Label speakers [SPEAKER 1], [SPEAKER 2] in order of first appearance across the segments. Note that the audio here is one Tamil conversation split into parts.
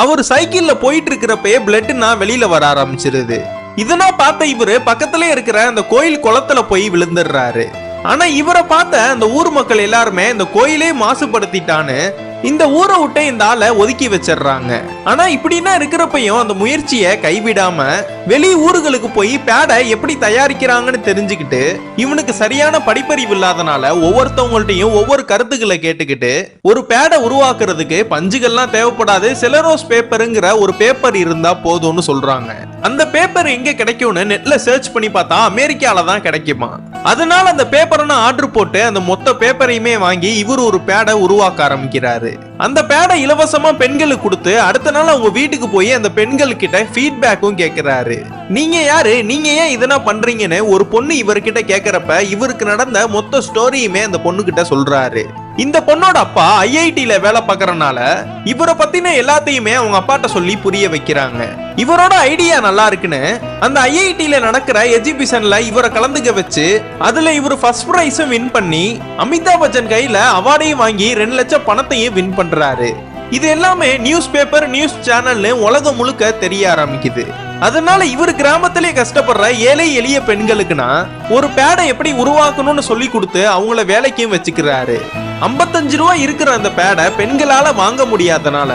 [SPEAKER 1] அவர் சைக்கிள்ல போயிட்டு இருக்கிறப்பயே பிளட்னா வெளியில வர ஆரம்பிச்சிருது. இதனா பார்த்த இவரு பக்கத்துல இருக்கிற அந்த கோயில் குளத்துல போய் விழுந்துடுறாரு. ஆனா இவரை பார்த்த அந்த ஊர் மக்கள் எல்லாருமே இந்த கோயிலே மாசுபடுத்திட்டான்னு இந்த ஊரை விட்டு இந்த ஆளை ஒதுக்கி வச்சிடுறாங்க. ஆனா இப்படின்னா இருக்கிறப்பையும் அந்த முயற்சியை கைவிடாம வெளி ஊர்களுக்கு போய் பேடை எப்படி தயாரிக்கிறாங்கன்னு தெரிஞ்சுக்கிட்டு இவனுக்கு சரியான படிப்பறிவு இல்லாதனால ஒவ்வொருத்தவங்கள்ட்டையும் ஒவ்வொரு கருத்துக்களை கேட்டுக்கிட்டு ஒரு பேடை உருவாக்குறதுக்கு பஞ்சுகள்லாம் தேவைப்படாது செலரோஸ் பேப்பருங்கிற ஒரு பேப்பர் இருந்தா போதும்னு சொல்றாங்க. அந்த பேப்பர் எங்க கிடைக்கும்னு நெட்ல சர்ச் பண்ணி பார்த்தா அமெரிக்கால தான் கிடைக்குமா அதனால அந்த பேப்பரை ஆர்டர் போட்டு அந்த மொத்த பேப்பரையுமே வாங்கி இவர் ஒரு பேடை உருவாக்க ஆரம்பிக்கிறாரு. அந்த பேடை இலவசமா பெண்களுக்கு கொடுத்து அடுத்த நாள் அவங்க வீட்டுக்கு போய் அந்த பெண்கள் கிட்ட ஃபீட்பேக்கும் கேட்கிறாரு நீங்க யாரு? நீங்க ஏன் இதெல்லாம் பண்றீங்கன்னு ஒரு பொண்ணு இவர்கிட்ட கேக்குறப்ப இவருக்கு நடந்த மொத்த ஸ்டோரியுமே அந்த பொண்ணு கிட்ட சொல்றாரு. இந்த பொண்ணோட அப்பா ஐஐடியில வேலை பார்க்கறனால இவரை பத்தின எல்லாத்தையுமே அவங்க அப்பாட்ட சொல்லி புரிய வைக்கிறாங்க. இவரோட ஐடியா நல்லா இருக்குன்னு அந்த ஐஐடியில நடக்கிற எஜிபிஷன்ல இவரை கலந்துக்க வச்சு அதுல இவர் ஃபர்ஸ்ட் பிரைஸும் வின் பண்ணி அமிதாப் பச்சன் கையில அவார்டையும் வாங்கி ரெண்டு லட்சம் பணத்தையும் வின் பண்றாரு. இது எல்லாமே நியூஸ் பேப்பர் நியூஸ் சேனல்னு உலகம் முழுக்க தெரிய ஆரம்பிக்குது. அதனால இவர் கிராமத்திலே கஷ்டப்படுற ஏழை எளிய பெண்களுக்குனா ஒரு பேடை எப்படி உருவாக்கணும்னு சொல்லி கொடுத்து அவங்கள வேலைக்கும் வச்சுக்கிறாரு. ஐம்பத்தஞ்சு ரூபா இருக்கிற அந்த பேடை பெண்களால வாங்க முடியாதனால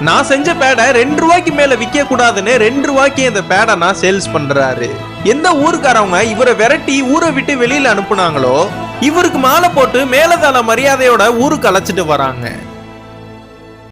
[SPEAKER 1] நான் செஞ்ச பேடை ரெண்டு ரூபாய்க்கு மேல விற்க கூடாதுன்னு ரெண்டு ரூபாய்க்கு அந்த பேடை நான் சேல்ஸ் பண்றாரு. எந்த ஊருக்காரவங்க இவரை விரட்டி ஊரை விட்டு வெளியில அனுப்புனாங்களோ இவருக்கு மாலை போட்டு மேலதாள மரியாதையோட ஊருக்கு அழைச்சிட்டு வராங்க.